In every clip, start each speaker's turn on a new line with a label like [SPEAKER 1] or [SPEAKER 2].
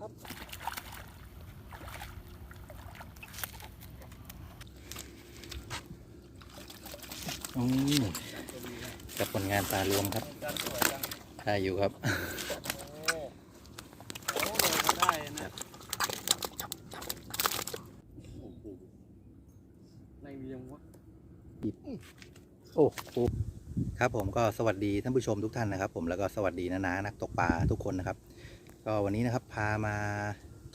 [SPEAKER 1] ครับ
[SPEAKER 2] อืมกับผลงานตารวมครับ
[SPEAKER 1] จันสวยจัง
[SPEAKER 2] ได้อยู่ครับ
[SPEAKER 1] โอ้โหเลยมาได้นะโอ้โหในเรียงวะ
[SPEAKER 2] โอ้โหครับผมก็สวัสดีท่านผู้ชมทุกท่านนะครับ ผมแล้วก็สวัสดีนะนะนักตกปลาทุกคนนะครับ ก็วันนี้นะครับพามา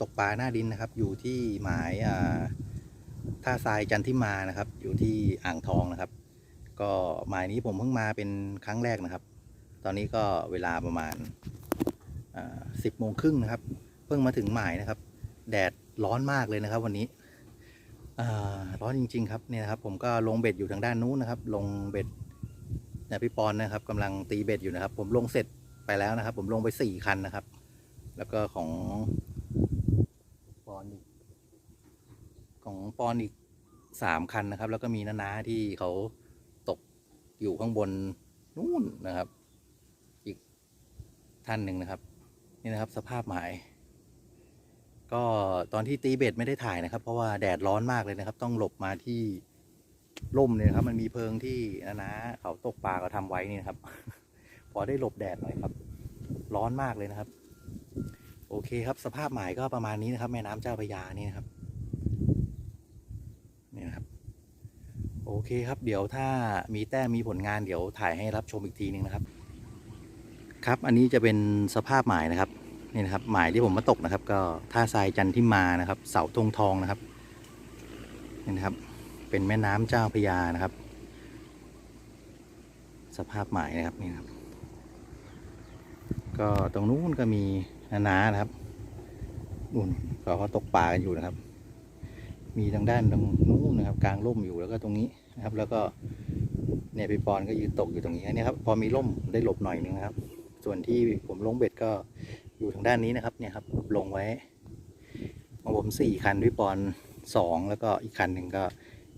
[SPEAKER 2] ตกปลาหน้าดินนะครับ อยู่ที่หมายท่าทรายจันทิมานะครับ อยู่ที่อ่างทองนะครับ ก็หมายนี้ผมเพิ่งมาเป็นครั้งแรกนะครับ ตอนนี้ก็เวลาประมาณสิบโมงครึ่งนะครับ เพิ่งมาถึงหมายนะครับ แดดร้อนมากเลยนะครับ วันนี้ร้อนจริง ๆ ครับเนี่ยนะครับ ผมก็ลงเบ็ดอยู่ทางด้านนู้นนะครับ ลงเบ็ดนี่ยพี่ปอนนะครับกำลังตีเบ็ดอยู่นะครับ ผมลงเสร็จไปแล้วนะครับ ผมลงไปสี่คันนะครับ แล้วก็ของปอนอีกของปอนอีกสามคันนะครับ แล้วก็มีน้าๆที่เขาตกอยู่ข้างบนนู่นนะครับ อีกท่านหนึ่งนะครับ นี่นะครับสภาพหมาย ก็ตอนที่ตีเบ็ดไม่ได้ถ่ายนะครับ เพราะว่าแดดร้อนมากเลยนะครับ ต้องหลบมาที่ร่มเนี่ยนะครับ มันมีเพิงที่นะนะเขาตกปลาเขาทำไว้นี่นะครับ พอได้หลบแดดหน่อยครับ ร้อนมากเลยนะครับโอเคครับ สภาพหมายก็ประมาณนี้นะครับ แม่น้ำเจ้าพระยานี่นะครับนี่นะครับ โอเคครับ เดี๋ยวถ้ามีแต้มมีผลงานเดี๋ยวถ่ายให้รับชมอีกทีหนึงนะครับ ครับอันนี้จะเป็นสภาพหมายนะครับนี่นะครับ หมายที่ผมมาตกนะครับ ก็ท่าทรายจันทิมานะครับ เสาธงทองนะครับนี่นะครับ เป็นแม่น้ำเจ้าพระยานะครับ สภาพหมายนะครับนี่นะครับ ก็ตรงนู้นก็มีนานานะครับนู่นก็เขาตกปลากันอยู่นะครับ มีทางด้านตรงนู้นนะครับ กลางร่มอยู่แล้วก็ตรงนี้นะครับ แล้วก็เนี่ยพี่ปอนก็ยืนตกอยู่ตรงนี้เนี่ยครับพอมีร่มได้หลบหน่อยนึงนะครับ ส่วนที่ผมลงเบ็ดก็อยู่ทางด้านนี้นะครับ เนี่ยครับ ลงไว้ของผมสี่คันพี่ปอนสองแล้วก็อีกคันหนึ่งก็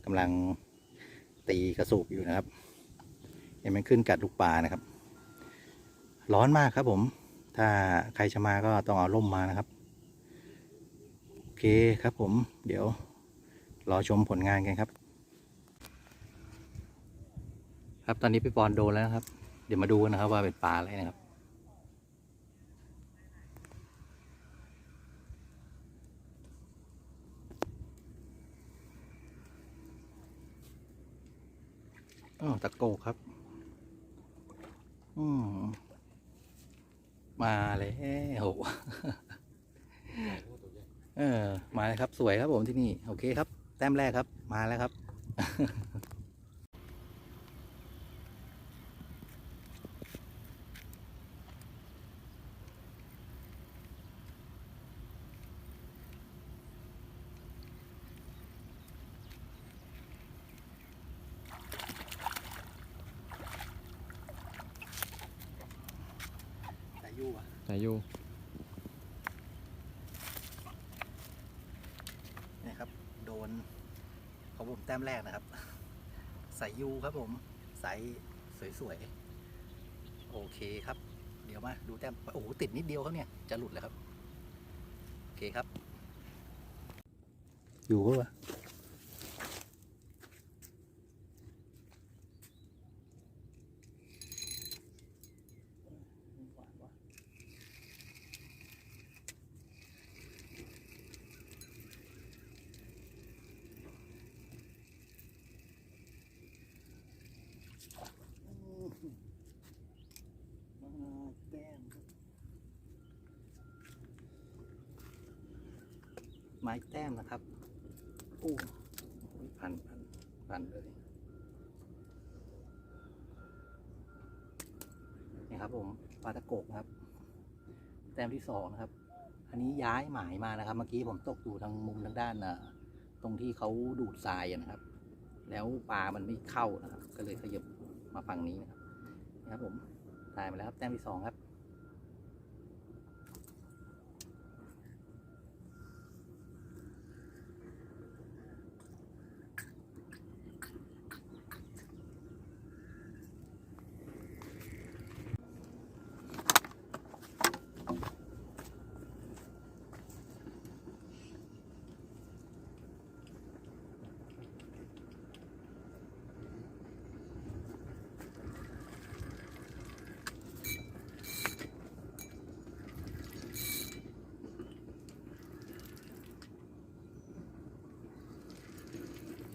[SPEAKER 2] กำลังตีกระสูบอยู่นะครับเห็นมันขึ้นกัดลูกปลานะครับ ร้อนมากครับผม ถ้าใครจะมาก็ต้องเอาร่มมานะครับ โอเคครับผม เดี๋ยวรอชมผลงานกันครับ ครับตอนนี้พี่ปอนโดนแล้วครับ เดี๋ยวมาดูกันนะครับว่าเป็นปลาอะไรนะครับ อ๋อตะโกครับ อืม มาแล้วเออ มาเลยครับ สวยครับผมที่นี่ โอเคครับ แต้มแรกครับ มาแล้วครับ แต่ยู่อะ
[SPEAKER 3] สายยู
[SPEAKER 2] นี่ครับ โดน ของผมแต้มแรกนะครับใส่ยูครับผมใส่สวยๆ โอเคครับ เดี๋ยวมาดูแต้ม โอ้โห ติดนิดเดียวครับเนี่ย จะหลุดแล้วครับ โอเคครับ อยู่ปะวะมาแต้มครับไม้แต้มนะครับโอ้ยพันพันพันเลยนี่ครับผมปลาตะโกกนะครับ แต้มที่สองนะครับ อันนี้ย้ายหมายมานะครับ เมื่อกี้ผมตกอยู่ทางมุมทางด้านน่ะตรงที่เขาดูดทรายนะครับ แล้วปลามันไม่เข้านะครับ ก็เลยขยับมาฝั่งนี้นะครับนะครับผมตายมาแล้วครับแต้มที่สองครับ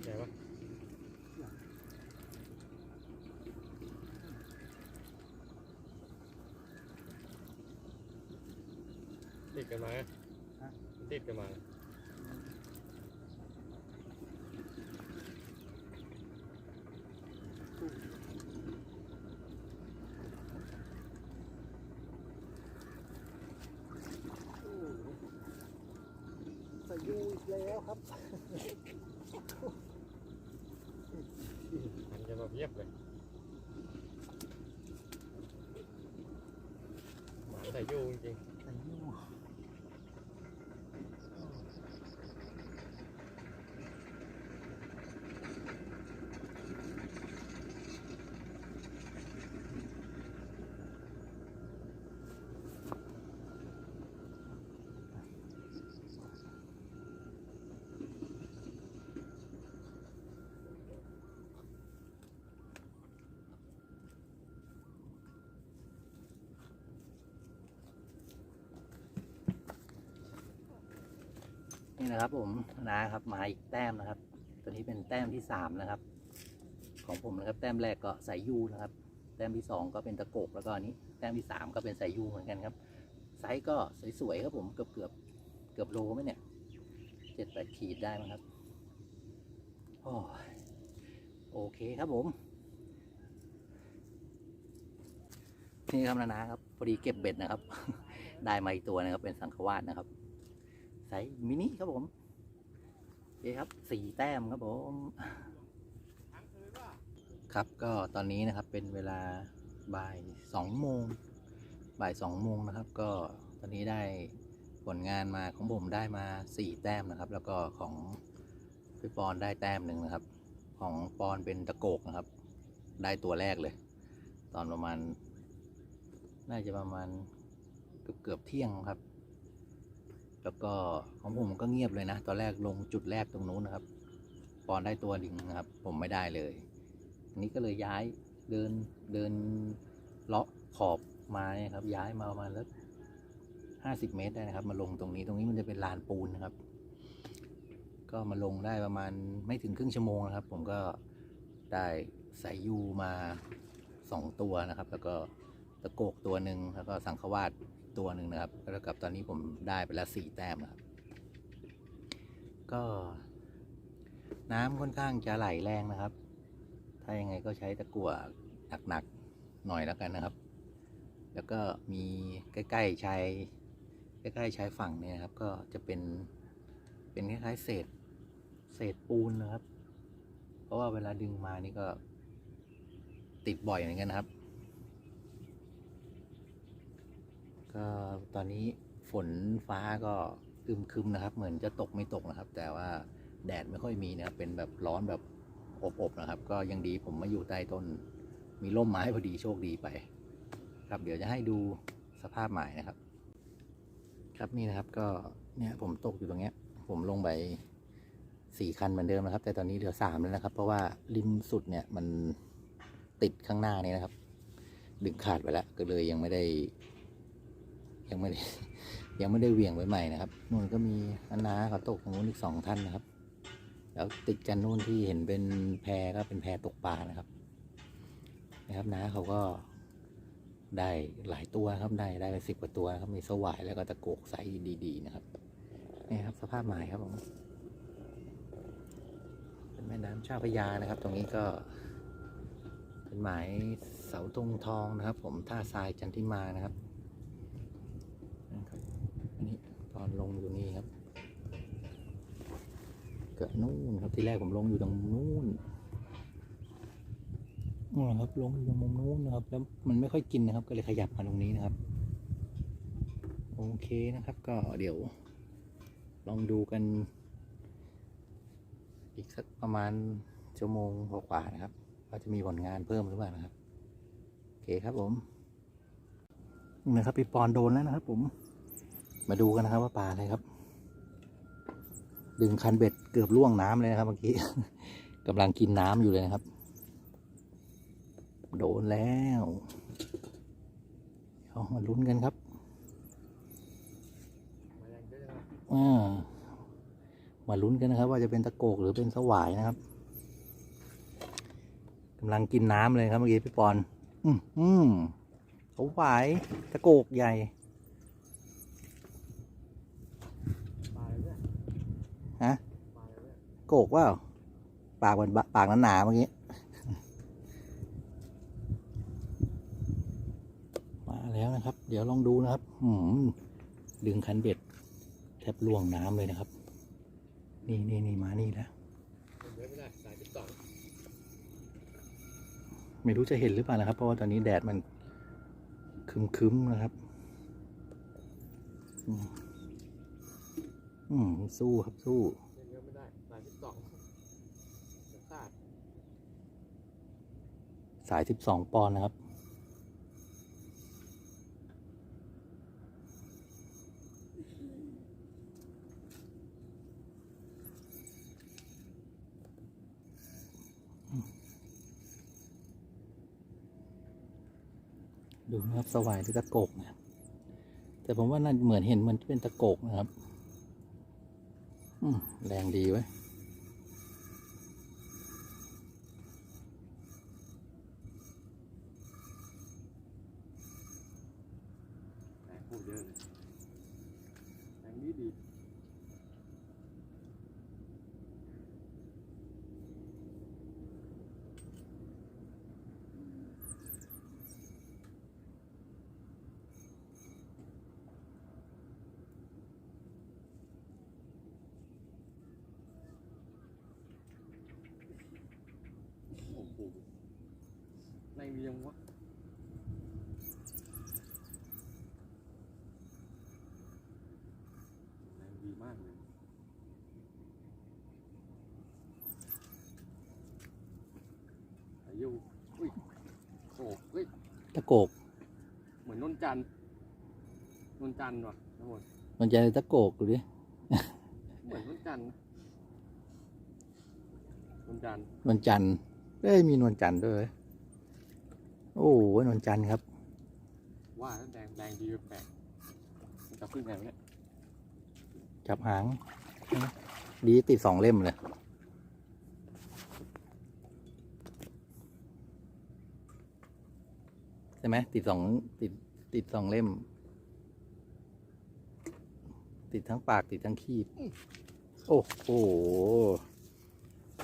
[SPEAKER 2] น
[SPEAKER 3] วะติด กันมาติดกันมา
[SPEAKER 2] สยูอีกแล้วครับ
[SPEAKER 3] มันจะมาเพียบเลยหมาใส่ยูจริง
[SPEAKER 2] นี่นะครับผมนะครับมาอีกแต้มนะครับ ตัวนี้เป็นแต้มที่สามนะครับ ของผมนะครับแต้มแรกก็สายยูนะครับ แต้มที่สองก็เป็นตะโกกแล้วก็นี้แต้มที่สามก็เป็นสายยูเหมือนกันครับไซส์ก็สวยๆครับผมเกือบเกือบๆเกือบโลไหมเนี่ยเจ็ดแปดขีดได้มั้งครับโอ้โอเคครับผม นี่ครับนานาครับพอดีเก็บเบ็ดนะครับ ได้มาอีกตัวนะครับเป็นสังขวาสนะครับ ไซส์มินิครับผมโอเคครับสี่แต้มครับผม ครับก็ตอนนี้นะครับเป็นเวลาบ่ายสองโมงบ่ายสองโมงนะครับ ก็ตอนนี้ได้ผลงานมาของผมได้มาสี่แต้มนะครับ แล้วก็ของพี่ปอนได้แต้มหนึ่งนะครับ ของปอนเป็นตะโกกนะครับ ได้ตัวแรกเลย ตอนประมาณ น่าจะประมาณเกือบเกือบเที่ยงครับ แล้วก็ของผมก็เงียบเลยนะ ตอนแรกลงจุดแรกตรงนู้นนะครับ ปอนได้ตัวดิงนะครับ ผมไม่ได้เลยอันนี้ก็เลยย้ายเดินเดินเลาะขอบมาเนี่ยครับ ย้ายมาประมาณสักห้าสิบเมตรได้นะครับ มาลงตรงนี้ตรงนี้มันจะเป็นลานปูนนะครับ ก็มาลงได้ประมาณไม่ถึงครึ่งชั่วโมงนะครับ ผมก็ได้สายยูมาสองตัวนะครับ แล้วก็ตะโกกตัวหนึ่งแล้วก็สังขวาด ตัวหนึ่งนะครับแล้วกับตอนนี้ผมได้ไปแล้วสี่แต้มนะครับ ก็น้ำค่อนข้างจะไหลแรงนะครับ ถ้ายังไงก็ใช้ตะกั่วหนักๆหน่อยแล้วกันนะครับ แล้วก็มีใกล้ๆชายใกล้ๆชายฝั่งเนี่ยครับ ก็จะเป็นเป็นคล้ายๆเศษเศษปูนนะครับ เพราะว่าเวลาดึงมานี่ก็ติดบ่อยเหมือนกันนะครับ ก็ตอนนี้ฝนฟ้าก็อึมครึมนะครับ เหมือนจะตกไม่ตกนะครับ แต่ว่าแดดไม่ค่อยมีนะครับเป็นแบบร้อนแบบอบๆนะครับ ก็ยังดีผมมาอยู่ใต้ต้น มีร่มไม้พอดีโชคดีไป ครับเดี๋ยวจะให้ดูสภาพหมายนะครับ ครับนี่นะครับก็เนี่ยผมตกอยู่ตรงเนี้ย ผมลงไปสี่คันเหมือนเดิมนะครับ แต่ตอนนี้เหลือสามแล้วนะครับ เพราะว่าริมสุดเนี่ยมันติดข้างหน้านี่นะครับ ดึงขาดไปแล้วก็เลยยังไม่ได้ ยังไม่ได้ยังไม่ได้เหวี่ยงไว้ใหม่นะครับนู่นก็มีอันนาเขาตกตรงนู้นอีกสองท่านนะครับ แล้วติดกันนู่นที่เห็นเป็นแพก็เป็นแพตกปลานะครับ นะครับน้าเขาก็ได้หลายตัวครับได้ได้ไปสิบกว่าตัวครับมีสวายแล้วก็ตะโกกไซส์ดีๆนะครับนี่ครับสภาพหมายครับผมเป็นแม่น้ำเจ้าพยานะครับ ตรงนี้ก็เป็นหมายเสาตรงทองนะครับ ผมท่าทรายจันทิมานะครับ นะครับอันนี้ตอนลงอยู่นี่ครับเกิดนู่นครับที่แรกผมลงอยู่ตรงนู้นนู่นนะครับลงอยู่ตรงมุมนู้นนะครับ แล้วมันไม่ค่อยกินนะครับ ก็เลยขยับมาตรงนี้นะครับ โอเคนะครับ ก็เดี๋ยว ลองดูกัน อีกสักประมาณชั่วโมงกว่าๆนะครับว่าจะมีผลงานเพิ่มหรือเปล่านะครับ โอเคครับผมนี่นะครับพี่ปอนโดนแล้วนะครับผม มาดูกันนะครับว่าปลาอะไรครับ ดึงคันเบ็ดเกือบล่วงน้ำเลยนะครับเมื่อกี้กำลังกินน้ำอยู่เลยนะครับ โดนแล้วเอามาลุ้นกันครับ
[SPEAKER 3] มา
[SPEAKER 2] มาลุ้นกันนะครับ ว่าจะเป็นตะโกกหรือเป็นสวายนะครับกำลังกินน้ำเลยครับเมื่อกี้พี่ปอน อืมอืมเขาหวายตะโกกใหญ่
[SPEAKER 3] ปลาอะไรเนี่ย
[SPEAKER 2] ฮะโกกว่าปากมันปากหนาๆเมื่อกี้มาแล้วนะครับ เดี๋ยวลองดูนะครับ อืมดึงคันเบ็ด แทบล่วงน้ำเลยนะครับ นี่นี่นี่มานี่แล้ว
[SPEAKER 3] ไม่
[SPEAKER 2] รู้จะเห็นหรือเปล่านะครับ เพราะว่าตอนนี้แดดมันคึมๆนะครับ อืมสู้ครับสู้
[SPEAKER 3] เดินเยอะไม่ได้สายสิบสองขาด
[SPEAKER 2] สายสิบสองปอนด์นะครับดูนะครับสวายหรือตะโกกนะครับแต่ผมว่าน่าเหมือนเห็นมันเป็นตะโกกนะครับ แรงดีไว้ย
[SPEAKER 1] แรงพูดเยอะเลยแรงดีดี โอ้โหใน เวียงวะแรงดีมากเลยอายุอุ้ยโอ้เฮ้ย
[SPEAKER 2] ตะโกก
[SPEAKER 1] เหมือนนนจันทร์นนจันทร์ว่ะทั้งหมด
[SPEAKER 2] มันจะตะโกกดูดิ
[SPEAKER 1] เหมือนนนจันทร์นะนนจันทร์
[SPEAKER 2] นวลจันทร์เอ้ยมีนวลจันทร์ด้วยเว้ย โอ้โหนวลจันทร์ครับ
[SPEAKER 1] ว่าแล้วแดงแดงดีแปลกๆมันจะขึ้นไงวะเนี่ย
[SPEAKER 2] จับหาง ดีติดสองเล่มเลยใช่ไหมติดสองติดติดสองเล่ม ติดทั้งปากติดทั้งคีบ โอ้โห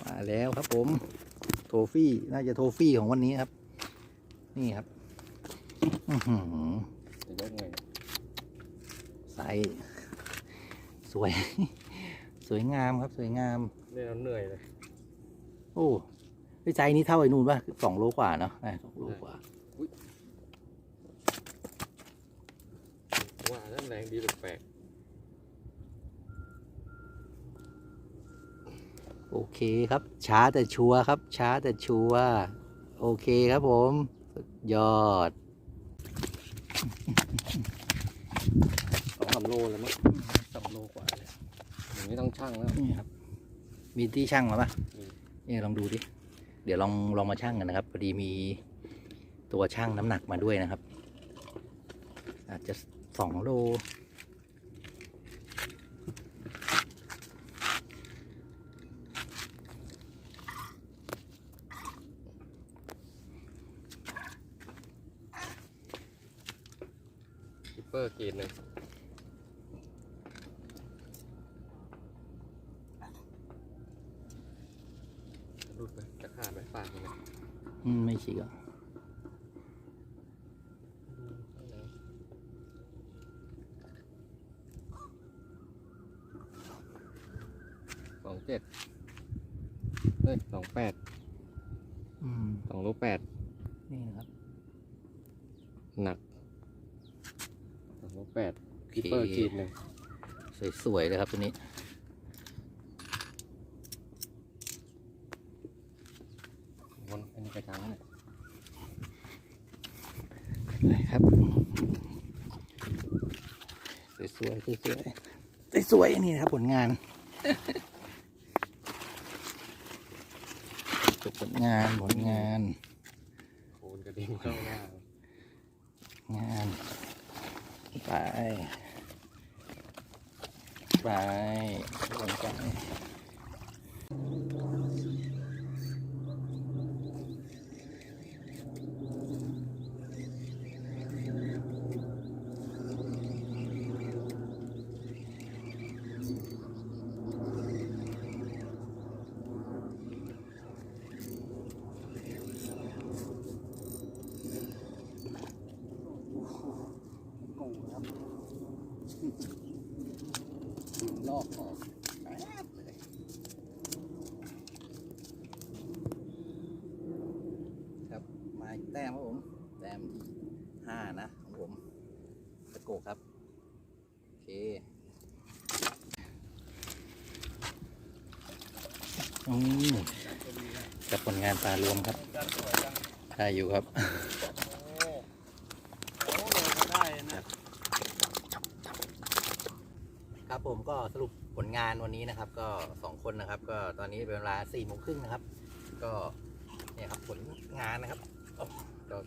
[SPEAKER 2] มาแล้วครับผม โทฟี่ น่าจะโทฟี่ของวันนี้ครับ นี่ครับอื้อหือ
[SPEAKER 1] จะยกไงเนี่ย
[SPEAKER 2] ไซส์สวย สวยงามครับ สวยงาม
[SPEAKER 3] เนี่ยเราเหนื่อยเลย
[SPEAKER 2] โอ้ไอ้ไซส์นี้เท่าไอ้นู่นป่ะสองโลกว่าเนาะอะสองโลกว่า
[SPEAKER 3] ว่าแล้วแรงดีแปลก
[SPEAKER 2] โอเคครับ ช้าแต่ชัวร์ครับ ช้าแต่ชัวร์โอเคครับผมสุด ยอด
[SPEAKER 1] สองสามโลแล้วมั้ง
[SPEAKER 2] สองโลกว่าเลย
[SPEAKER 1] อย่างนี้ต้องชั่งแล้ว
[SPEAKER 2] นี่ครับ มีที่ช่างมาป่ะ
[SPEAKER 1] มี
[SPEAKER 2] นี่ลองดูดิ เดี๋ยวลองลองมาช่างกันนะครับพอดีมีตัวช่างน้ำหนักมาด้วยนะครับ อาจจะสองโล
[SPEAKER 3] ๆคิปเปอ ร์เกรดหนึ่งรูดไปจะขาดไปปากมันเนี่ย
[SPEAKER 2] อืมไม่ฉีกอะ
[SPEAKER 1] สองเจ็ดเฮ้ยสองแปด
[SPEAKER 2] อืม
[SPEAKER 1] สองโลแปด
[SPEAKER 2] นี่นะครับ
[SPEAKER 1] หนักสองโลแปด
[SPEAKER 2] โอเค
[SPEAKER 1] คิปเปอร์ขีดหนึ่ง
[SPEAKER 2] สวยๆเลยครับตัวนี้
[SPEAKER 1] วนอันนี้กระชังเนี่ย
[SPEAKER 2] นะครับ สวยๆสวยๆสวยๆนี่นะครับผลงานจบผลงานผลงาน
[SPEAKER 1] โคนกระดิ่งเข้าหน้างา
[SPEAKER 2] น ไป ไปลงไป ต้มครับผม แต้มห้านะของผมตะโกครับ โอเคอืมกับผลงานปลารวมครับได้อยู่ครับครับผมก็สรุปผลงานวันนี้นะครับ ก็สองคนนะครับ ก็ตอนนี้เป็นเวลาสี่โมงครึ่งนะครับ ก็เนี่ยครับผลงานนะครับ ก็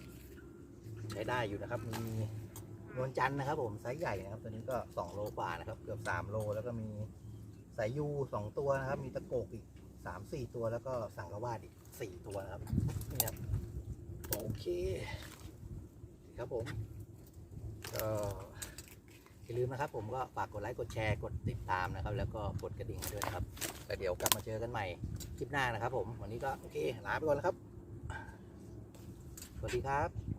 [SPEAKER 2] ใช้ได้อยู่นะครับ มีนวลจันทร์นะครับ ผมไซส์ใหญ่นะครับ ตัวนี้ก็สองโลกว่านะครับ เกือบสามโลแล้วก็มีสายยูสองตัวนะครับ มีตะโกกอีกสามสี่ตัวแล้วก็สังกะวาดอีกสี่ตัวนะครับนี่ครับโอเคครับผมก็อย่าลืมนะครับ ผมก็ฝากกดไลค์กดแชร์กดติดตามนะครับ แล้วก็กดกระดิ่งด้วยนะครับแล้วเดี๋ยวกลับมาเจอกันใหม่คลิปหน้านะครับ ผมวันนี้ก็โอเคลาไปก่อนแล้วครับ สวัสดีครับ